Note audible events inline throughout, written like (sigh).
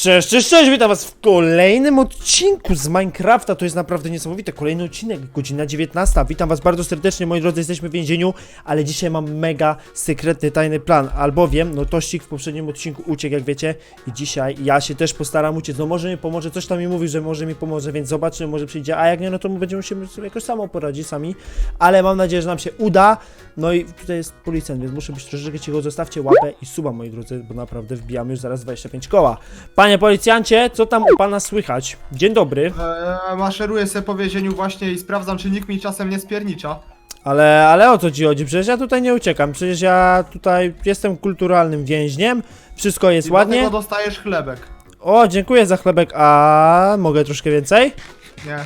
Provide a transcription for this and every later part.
Cześć, cześć, cześć, witam was w kolejnym odcinku z Minecrafta, to jest naprawdę niesamowite, kolejny odcinek, godzina 19, witam was bardzo serdecznie, moi drodzy, jesteśmy w więzieniu, ale dzisiaj mam mega sekretny, tajny plan, albowiem, no Tościk w poprzednim odcinku uciekł, jak wiecie, i dzisiaj ja się też postaram uciec, no może mi pomoże, coś tam mi mówi, że może mi pomoże, więc zobaczymy, może przyjdzie, a jak nie, no to my będziemy się sobie jakoś samo poradzić sami, ale mam nadzieję, że nam się uda, no i tutaj jest policjant, więc muszę być troszeczkę cicho, zostawcie łapę i suba, moi drodzy, bo naprawdę wbijamy już zaraz 25 koła. Panie policjancie, co tam u pana słychać? Dzień dobry. Eee, maszeruję sobie po więzieniu właśnie i sprawdzam, czy nikt mi czasem nie spiernicza. Ale, ale o co ci chodzi? Przecież ja tutaj nie uciekam. Przecież ja tutaj jestem kulturalnym więźniem. Wszystko jest I ładnie. dlatego dostajesz chlebek. O, dziękuję za chlebek. A mogę troszkę więcej? Nie.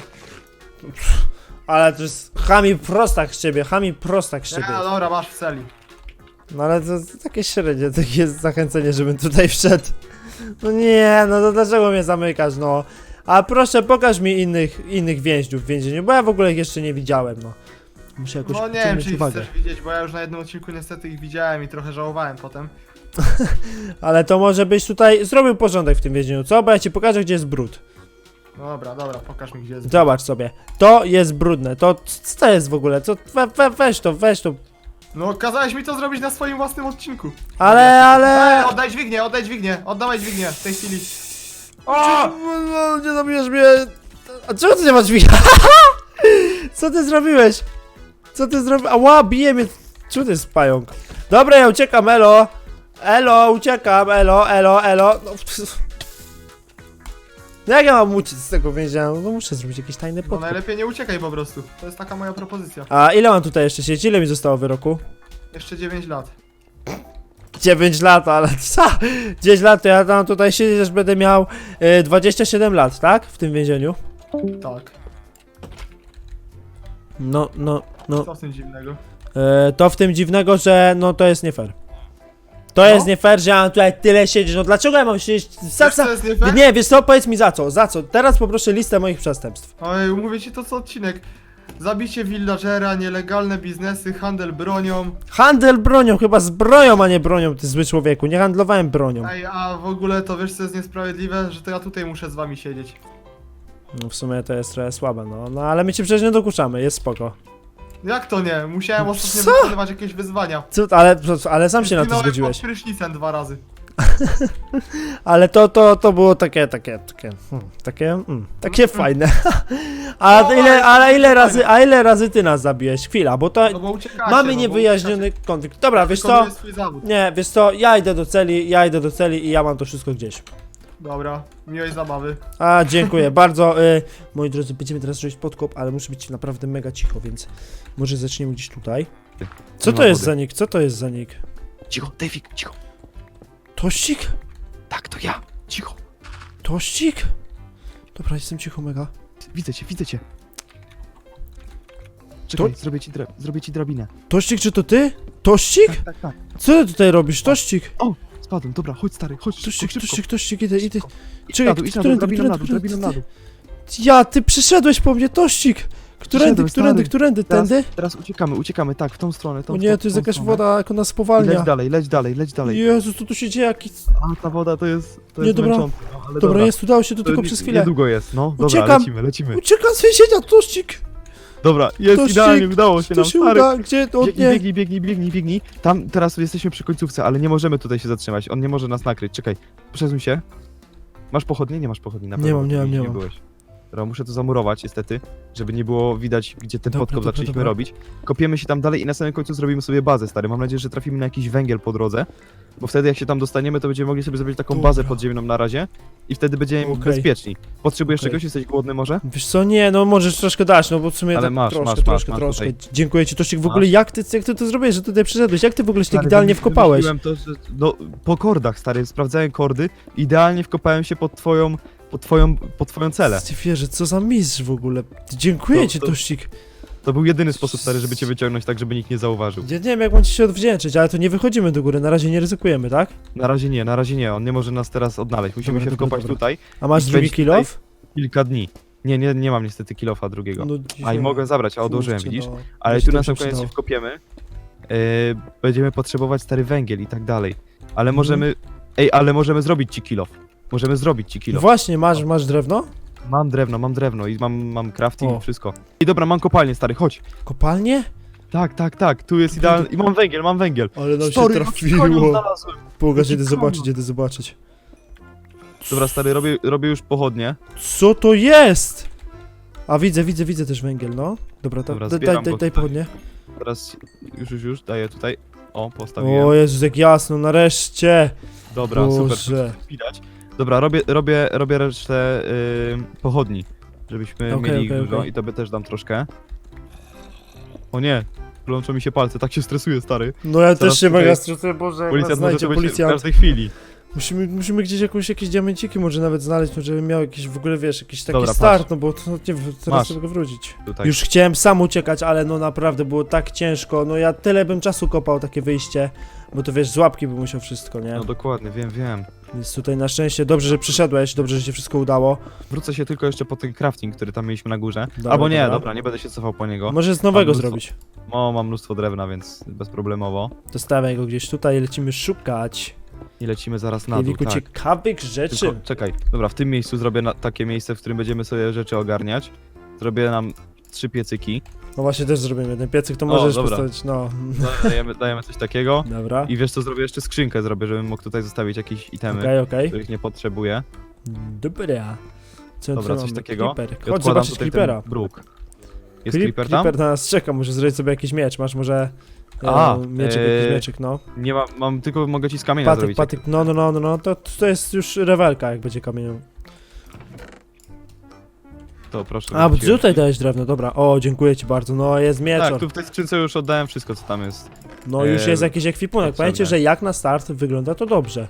Ale to jest chami prostak z ciebie, chami prostak z Nie, ciebie. no dobra, masz w celi. No ale to, to takie średnie, takie jest zachęcenie, żebym tutaj wszedł. No nie, no to dlaczego mnie zamykasz, no? A proszę, pokaż mi innych, innych więźniów w więzieniu, bo ja w ogóle ich jeszcze nie widziałem, no. Muszę jakoś No nie wiem, przyciągnąć czy ich uwagę. chcesz widzieć, bo ja już na jednym odcinku niestety ich widziałem i trochę żałowałem potem. (laughs) Ale to może byś tutaj zrobił porządek w tym więzieniu, co? Bo ja ci pokażę, gdzie jest brud. No dobra, dobra, pokaż mi gdzie jest. Zobacz sobie. To jest brudne. To co to jest w ogóle? Co? We, we, weź to, weź to. No kazałeś mi to zrobić na swoim własnym odcinku. Ale, ale... Eee, oddaj dźwignię, oddaj dźwignię, oddawaj dźwignię w tej chwili. O! No, nie zabijesz mnie. A czemu ty nie masz drzwi? (laughs) Co ty zrobiłeś? Co ty zrobiłeś? Ała, bije mnie. Czemu to jest pająk? Dobra, ja uciekam, elo. Elo, uciekam, elo, elo, elo. No, pff. (laughs) No jak ja mam uciec z tego więzienia? No muszę zrobić jakiś tajny No podkup. najlepiej nie uciekaj po prostu. To jest taka moja propozycja. A ile mam tutaj jeszcze siedzieć? Ile mi zostało wyroku? Jeszcze 9 lat. 9 lat, ale (laughs) co? 10 lat to ja tam tutaj siedzieć, aż będę miał e, 27 lat, tak? W tym więzieniu. Tak. No, no, no. Co w tym dziwnego? E, to w tym dziwnego, że no to jest nie fair. To No? jest nie fair, że ja mam tutaj tyle siedzieć. No dlaczego ja mam siedzieć? Za, Wiesz, co jest nie fair? Nie, wiesz co, powiedz mi za co, za co? Teraz poproszę listę moich przestępstw. Oj, mówię ci to co odcinek. Zabicie villagera, nielegalne biznesy, handel bronią. Handel bronią, chyba z bronią, a nie bronią, ty zły człowieku. Nie handlowałem bronią. Ej, a w ogóle to wiesz co jest niesprawiedliwe? Że to ja tutaj muszę z wami siedzieć. No w sumie to jest trochę słabe, no. No ale my ci przecież nie dokuczamy, jest spoko. Jak to nie? Musiałem ostatnio Co? wykonywać jakieś wyzwania. Co, ale, ale sam się na to Zginąłem zgodziłeś. pod prysznicem dwa razy. (laughs) Ale to, to, to było takie, takie, takie, hmm, takie, mm, takie fajne. (laughs) A No, ile, ale- ale ile razy, a ile razy ty nas zabiłeś? Chwila, bo to No bo uciekacie. mamy no, bo niewyjaśniony konflikt. Dobra, wiesz co? Wykonuję swój zawód. Nie, wiesz co, ja idę do celi, ja idę do celi i ja mam to wszystko gdzieś. Dobra, miłej zabawy. A, dziękuję (laughs) bardzo. Y, moi drodzy, będziemy teraz robić podkop, ale muszę być naprawdę mega cicho, więc może zaczniemy gdzieś tutaj. Co Nie to ma jest wody. za nick? Co to jest za nick? Cicho, Davik, cicho. Tościk? Tak, to ja. Cicho. Tościk? Dobra, jestem cicho mega. Widzę cię, widzę cię. Czekaj, To- zrobię, ci dra- zrobię ci drabinę. Tościk, czy to ty? Tościk? Tak, tak, tak. Co ty tutaj robisz? Tościk? Spadłem, dobra, chodź stary, chodź szybko, Tościk, szybko. tościk, tościk, idę, idę. Szybko. Idź Czekaj, na dół, idź na dół, którędy, drabiną na dół, którędy, drabiną na którędy? dół. Ja, ty przyszedłeś po mnie, Tościk! Którędy, Przyszedłem, którędy, stary. którędy, Teraz, tędy? teraz uciekamy, uciekamy, tak, w tą stronę, tą O nie, tą- tu jest tą jakaś stronę. woda, jak ona I Leć spowalnia. dalej, leć dalej, leć dalej. Jezu, co tu się dzieje? Jaki... A ta woda to jest, to Nie, jest dobra. męczące, no, ale Dobra, jest, udało się To tylko nie- przez chwilę. Niedługo jest, no, dobra, Uciekam. lecimy, lecimy. Uciekam z więzienia, Tościk! Dobra, jest Tościk, idealnie, udało się To nam, się stary. uda, gdzie? O Biegnij, nie. biegnij, biegnij, biegnij, biegnij. Tam teraz jesteśmy przy końcówce, ale nie możemy tutaj się zatrzymać. On nie może nas nakryć. Czekaj, przesuń się. Masz pochodnie? Nie masz pochodni na Nie pewno. mam, nie mam, nie mam. byłeś. Dobra, muszę to zamurować niestety, żeby nie było widać, gdzie ten Dobra, podkop dobra, zaczęliśmy dobra. robić. Kopiemy się tam dalej i na samym końcu zrobimy sobie bazę, stary. Mam nadzieję, że trafimy na jakiś węgiel po drodze, bo wtedy jak się tam dostaniemy, to będziemy mogli sobie zrobić taką Dobra. bazę podziemną na razie i wtedy będziemy Okej. bezpieczni. Potrzebujesz Okej. czegoś? Jesteś głodny może? Wiesz co, nie, no możesz troszkę dać, no bo w sumie Ale tak masz, troszkę, masz, masz, troszkę, masz troszkę. Dziękuję ci, Tościk, w ogóle jak ty, jak ty to zrobiłeś, że tutaj przyszedłeś? Jak ty w ogóle się tak Stary, idealnie wymyśl- wkopałeś? wymyśliłem To, że, no, po kordach, stary, sprawdzałem kordy, idealnie wkopałem się pod twoją, pod twoją, pod twoją celę. Ty wierzę, co za mistrz w ogóle. Dziękuję To- ci, to- Tościk. To był jedyny sposób, stary, żeby cię wyciągnąć tak, żeby nikt nie zauważył. Ja nie wiem, jak mam ci się odwdzięczyć, ale to nie wychodzimy do góry, na razie nie ryzykujemy, tak? Na razie nie, na razie nie, on nie może nas teraz odnaleźć. Musimy Dobra, się dobra, wkopać dobra. tutaj A masz drugi spędź kill off? kilka dni. Nie, nie, nie mam niestety kilofa drugiego. No, A i mogę zabrać, a odłożyłem, kurczę, widzisz? no. Ale tu na sam koniec się przydało. wkopiemy. Yy, będziemy potrzebować stary węgiel i tak dalej. Ale Mhm. możemy... Ej, ale możemy zrobić ci kilof. Możemy zrobić ci kilo. Właśnie, masz, masz drewno? Mam drewno, mam drewno i mam, mam crafting O. i wszystko. I dobra, mam kopalnię, stary, chodź. Kopalnie? Tak, tak, tak, tu jest idealny. I mam węgiel, mam węgiel. Ale nam Stary, się trafiło. znalazłem. Pokaż, idę zobaczyć, idę zobaczyć. Dobra, stary, robię, robię już pochodnie. Co to jest? A widzę, widzę, widzę też węgiel, no. Dobra, to, Dobra, daj, zbieram daj, daj, go daj tutaj. pochodnie. Teraz już, już, już, daję tutaj. O, postawiłem. O Jezus, jak jasno, nareszcie. Dobra, super, Boże. widać. Dobra, robię, robię, robię resztę y, pochodni, żebyśmy Okej, mieli ich okej, dużo okej. i tobie też dam troszkę. O nie, plączą mi się palce, tak się stresuję, stary. No ja Zaraz też się tutaj mega stresuję, Boże, jak nas Policjant może znajdzie to być w każdej chwili. Musimy, musimy gdzieś jakąś, jakieś diamenciki może nawet znaleźć, no, żeby miał jakiś w ogóle, wiesz, jakiś taki Dobra, start, patrz. no bo to nie wiem, teraz Masz. mogę wrócić. Tutaj. Już chciałem sam uciekać, ale no naprawdę było tak ciężko, no ja tyle bym czasu kopał takie wyjście, bo to wiesz, z łapki bym musiał wszystko, nie? No dokładnie, wiem, wiem. Więc tutaj na szczęście dobrze, że przyszedłeś, dobrze, że się wszystko udało. Wrócę się tylko jeszcze po ten crafting, który tam mieliśmy na górze. Dobra, Albo nie, dobra. dobra. nie będę się cofał po niego. Może z nowego mnóstwo- zrobić. O, mam mnóstwo drewna, więc bezproblemowo. Dostawiaj go gdzieś tutaj i lecimy szukać. I lecimy zaraz na dół, Kilku tak. ciekawych rzeczy. Tylko, czekaj, dobra, w tym miejscu zrobię na, takie miejsce, w którym będziemy sobie rzeczy ogarniać. Zrobię nam trzy piecyki. No właśnie też zrobimy jeden piecyk, to O, możesz dobra. postawić, no. Dajemy, dajemy coś takiego. Dobra. I wiesz co, zrobię jeszcze skrzynkę zrobię, żebym mógł tutaj zostawić jakieś itemy, Okej, okej. których nie potrzebuję. Dobra. Co, Dobra, co coś mamy? takiego. Creeper. I Chodź odkładam zobaczyć tutaj Creepera. bruk. Jest Creep- creeper tam? Creeper na nas czeka, może zrobić sobie jakiś miecz. Masz może A, mieczyk, e, mieczyk, no. Nie mam, mam tylko mogę ci z kamienia Patyk, zrobić. patyk, no, no, no, no, no, to, to jest już rewelka, jak będzie kamieniem. To proszę. A, bo tutaj dałeś drewno, dobra. O, dziękuję ci bardzo, no jest mieczor. Tak, tu w tej skrzynce już oddałem wszystko, co tam jest. No już e, jest jakiś ekwipunek. Pamiętajcie, że jak na start wygląda to dobrze.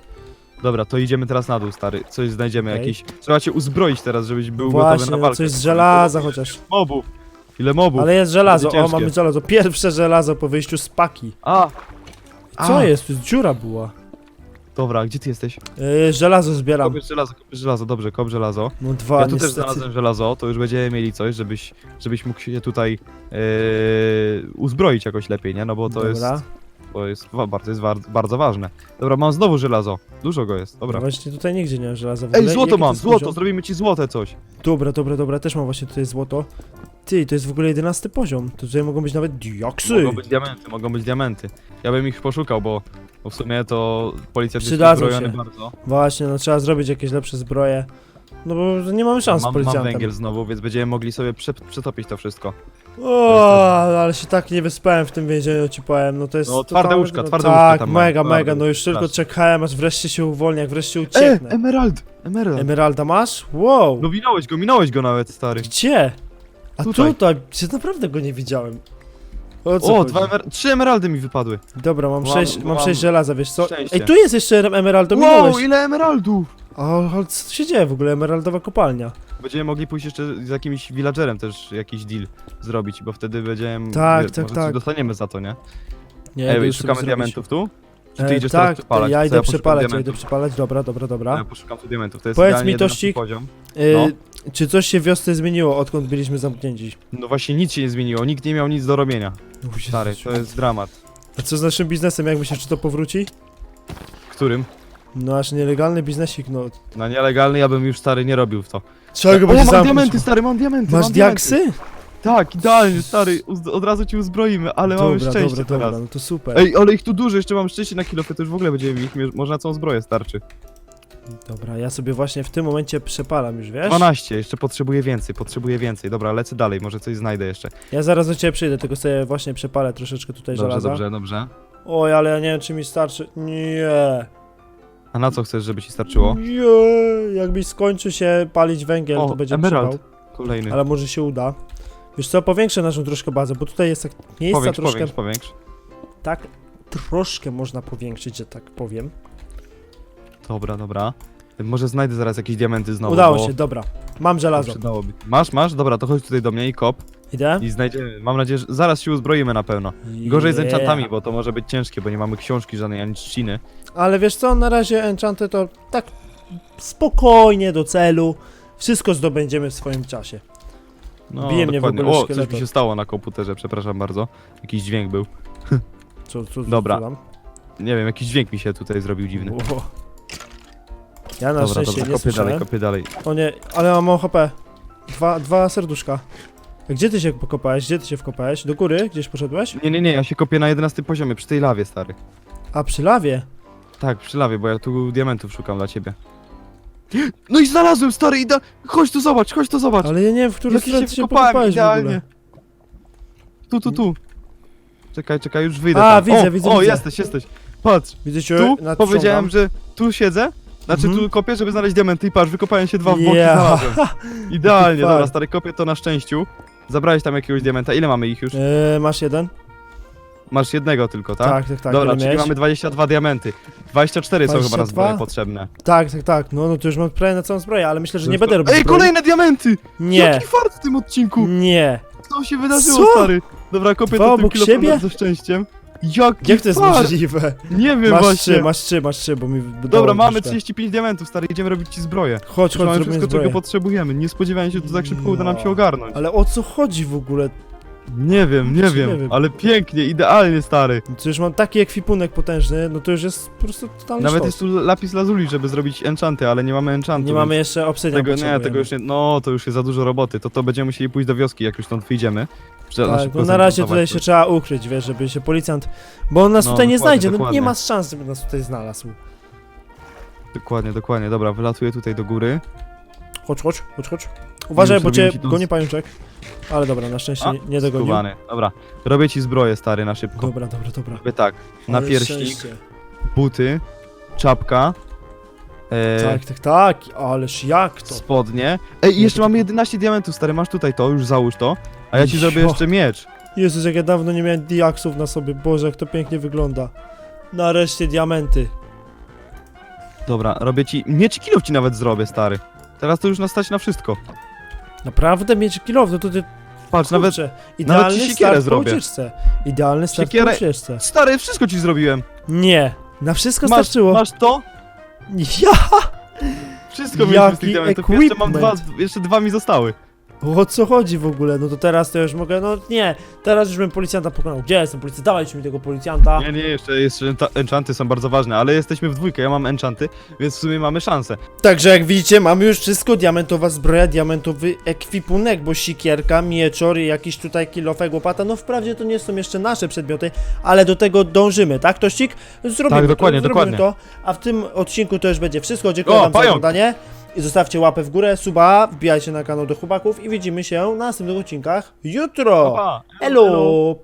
Dobra, to idziemy teraz na dół, stary. Coś znajdziemy, Okej. jakiś... Trzeba cię uzbroić teraz, żebyś był gotowy Właśnie, na no, walkę. coś z żelaza chociaż. Mobów! Ile mobów? Ale jest żelazo, Będzie o mamy żelazo. Pierwsze żelazo po wyjściu z paki. A! Co A! jest? Tu dziura była. Dobra, gdzie ty jesteś? Yy, żelazo zbieram. Kopiesz żelazo, kopiesz żelazo, dobrze, kop żelazo. No dwa, Ja tu też niestety. znalazłem żelazo, to już będziemy mieli coś, żebyś, żebyś mógł się tutaj e, uzbroić jakoś lepiej, nie? No bo to Dobra. jest, to jest, wa- bardzo, jest war, bardzo ważne. Dobra, mam znowu żelazo. Dużo go jest, No dobra. właśnie tutaj nigdzie nie mam żelaza. W Ej, ogóle. złoto Jaki to mam, jest złoto, poziom? zrobimy ci złote coś. Dobra, dobra, dobra, też mam właśnie tutaj złoto. Ty, to jest w ogóle jedenasty poziom. To tutaj mogą być nawet diaksy. Mogą być diamenty, mogą być diamenty. Ja bym ich poszukał, bo, bo w sumie to policjant jest Przydadzą uzbrojony się. bardzo. Właśnie, no trzeba zrobić jakieś lepsze zbroje. No bo nie mamy szans z Mam, mam policjantem. węgiel znowu, więc będziemy mogli sobie prze, przetopić to wszystko. O, ale się tak nie wyspałem w tym więzieniu, ci powiem, no to jest... No, twarde totalny- łóżka, no, twarde Tak, łóżka tam mają, mega, twarde mega, no już łóżka, tylko strasznie. czekałem, aż wreszcie się uwolni, jak wreszcie E, ucieknę. emerald! Emerald! Emeralda masz? Wow! No minąłeś go, minąłeś go nawet, stary. Gdzie? A tutaj, Tutaj. Czy naprawdę go nie widziałem. O co O, chodzi? dwa emer trzy emeraldy mi wypadły. Dobra, mam, Mam- sześć, mam mam sześć żelaza, wiesz co? szczęście. Ej, tu jest jeszcze emeraldo, Wow, ile emeraldów! O, ale co tu się dzieje w ogóle? Emeraldowa kopalnia. Będziemy mogli pójść jeszcze z jakimś villagerem też jakiś deal zrobić, bo wtedy będziemy... Tak, tak, może tak. dostaniemy za to, nie? Nie, Ej, to już szukamy sobie diamentów tu? Czy ty E, idziesz teraz tak, przepalać? ja Co idę poszukam przepalać, ja idę diamentów. przepalać, dobra, dobra, dobra. Ja poszukam tu diamentów, to jest Powiedz idealnie mi, 11 Tości- poziom. Y, No. Czy coś się w wiosce zmieniło, odkąd byliśmy zamknięci? No właśnie nic się nie zmieniło, nikt nie miał nic do robienia. O Jezu. Stary, to jest dramat. A co z naszym biznesem, jak myślisz, czy to powróci? Którym? Nasz nielegalny biznesik, no... Na nielegalny ja bym już stary nie robił w to. Trzeba go będzie mam zamknąć. diamenty, stary, mam diamenty, Masz mam diamenty. diaksy? Tak, idealnie, stary, uz- od razu ci uzbroimy, ale mamy Dobra, szczęście dobra, teraz. dobra, no to super. Ej, ale ich tu dużo, jeszcze mam szczęście na kilofy, to już w ogóle będziemy ich, mie- może na całą zbroję starczy. Dobra, ja sobie właśnie w tym momencie przepalam już, wiesz? 12, jeszcze potrzebuję więcej, potrzebuję więcej. Dobra, lecę dalej, może coś znajdę jeszcze. Ja zaraz do ciebie przyjdę, tylko sobie właśnie przepalę troszeczkę tutaj Dobrze, żelaza. dobrze, dobrze. Oj, ale ja nie wiem, czy mi starczy. Nie. A na co chcesz, żeby ci starczyło? Nie. Jak mi skończy się palić węgiel, O, to będzie emerald. Kolejny. Ale może się uda. Wiesz co, powiększę naszą troszkę bazę, bo tutaj jest tak miejsca Powiększ, troszkę... powiększ, powiększ. Tak, troszkę można powiększyć, że tak powiem. Dobra, dobra. Może znajdę zaraz jakieś diamenty znowu, Udało bo się, dobra. Mam żelazo. przydałoby. Masz, masz? Dobra, to chodź tutaj do mnie i kop Idę? i znajdziemy. Mam nadzieję, że zaraz się uzbroimy na pewno. Gorzej z Yeah. enchantami, bo to może być ciężkie, bo nie mamy książki żadnej ani trzciny. Ale wiesz co, na razie enchanty to tak spokojnie do celu. Wszystko zdobędziemy w swoim czasie. No, Bije mnie w dokładnie. ogóle O, coś mi się stało na komputerze, przepraszam bardzo. Jakiś dźwięk był. Co, (laughs) co, co, Dobra. co tam? Nie wiem, jakiś dźwięk mi się tutaj zrobił dziwny. O. Ja na Dobra, szczęście dobra, nie kopię dalej, słyszałem. kopię dalej. O nie, ale mam mało HP. Dwa, dwa serduszka. Gdzie ty się pokopałeś? Gdzie ty się wkopałeś? Do góry? Gdzieś poszedłeś? Nie, nie, nie, ja się kopię na 11 poziomie, przy tej lawie, stary. A, przy lawie. Tak, przy lawie, bo ja tu diamentów szukam dla ciebie. No i znalazłem, stary, ida... Chodź tu zobacz, chodź tu zobacz. Ale ja nie wiem, w którą Jak stronę się ty się wkopałem pokopałeś w ogóle. idealnie. Tu, tu, tu. Czekaj, czekaj, już wyjdę A, tam. widzę, o, widzę, O, widzę. jesteś, jesteś. Patrz, Widzę cię, tu nadciągam. powiedziałem, że tu siedzę, znaczy Mhm. tu kopię, żeby znaleźć diamenty i patrz, wykopałem się dwa w boki znalazłem. (laughs) Idealnie, dobra, stary, kopię to na szczęściu. Zabrałeś tam jakiegoś diamenta, ile mamy ich już? Eee, masz jeden? Masz jednego tylko, tak? Tak, tak, tak. Dobra, ile czyli miałeś? mamy 22 diamenty. 24 są chyba na 22? zbroję potrzebne. Tak, tak, tak. No, no to już mam prawie na całą zbroję, ale myślę, że nie będę robił Ej, zbroi. kolejne diamenty! Nie, Jaki fart w tym odcinku! nie. Co się wydarzyło, Co? stary? Dobra, kopię Dwa to tym obok siebie? ze szczęściem. Jaki Jak to jest fart! możliwe? Nie wiem Masz właśnie. trzy, masz trzy, masz trzy, bo mi wydało Dobra, mamy troszkę. 35 diamentów, stary, idziemy robić ci zbroję. Chodź, Już chodź, mamy zrobimy wszystko, zbroję. czego potrzebujemy. Nie spodziewałem się, że to tak szybko uda nam się No. ogarnąć. Ale o co chodzi w ogóle? Nie wiem, nie Czy wiem, nie wiem? ale pięknie, idealnie, stary. To już mam taki ekwipunek potężny, no to już jest po prostu totalny Nawet sztos. jest tu lapis lazuli, żeby zrobić enchanty, ale nie mamy enchantu. Nie mamy jeszcze obsydian Tego, nie, tego już nie, no to już jest za dużo roboty, to to będziemy musieli pójść do wioski, jak już stąd wyjdziemy. Że Tak, szybko no na razie tutaj się trzeba ukryć, wiesz, żeby się policjant... Bo on nas No, tutaj nie dokładnie, znajdzie, no nie dokładnie. ma szans, żeby nas tutaj znalazł. Dokładnie, dokładnie, dobra, wylatuję tutaj do góry. Chodź, chodź, chodź, chodź. Uważaj, bo cię goni pajączek. Ale dobra, na szczęście A, nie, nie dogonił. Skubany. Dobra, robię ci zbroję, stary, na szybko. Dobra, dobra, dobra. Robię tak, na Ale pierśnik, szczęście. buty, czapka, e, Tak, tak, tak, ależ jak to? spodnie. Ej, i jeszcze mamy 11 diamentów, stary, masz tutaj to, już załóż to. A ja ci zrobię Jo. jeszcze miecz. Jezus, jak ja dawno nie miałem diaksów na sobie, Boże, jak to pięknie wygląda. Nareszcie diamenty. Dobra, robię ci, miecz i kilof ci nawet zrobię, stary. Teraz to już nas stać na wszystko. Naprawdę mieć kilow, no to ty... Patrz, nawet, Kurczę, idealny ci siekierę start po zrobię. ucieczce. Idealny start Siekierę- po ucieczce. stary, wszystko ci zrobiłem. Nie, na wszystko Masz, starczyło. masz to? Ja! Wszystko mieliśmy z tych Jaki diamentów. Jeszcze mam dwa, equipment. jeszcze dwa mi zostały. O co chodzi w ogóle? No to teraz to już mogę, no nie, teraz już bym policjanta pokonał. Gdzie jestem policjant? Dawajcie mi tego policjanta. Nie, nie, jeszcze, jeszcze enchanty są bardzo ważne, ale jesteśmy w dwójkę, ja mam enchanty, więc w sumie mamy szansę. Także jak widzicie, mamy już wszystko, diamentowa zbroja, diamentowy ekwipunek, bo sikierka, mieczor i jakiś tutaj kilofek, łopata, no wprawdzie to nie są jeszcze nasze przedmioty, ale do tego dążymy, tak Tościk? Zrobimy Tak, to, dokładnie, zrobimy dokładnie. to, a w tym odcinku to już będzie wszystko, dziękuję O, wam za pająk! oglądanie i zostawcie łapę w górę, suba, wbijajcie na kanał do chłopaków i widzimy się na następnych odcinkach jutro. Pa, pa. Elo.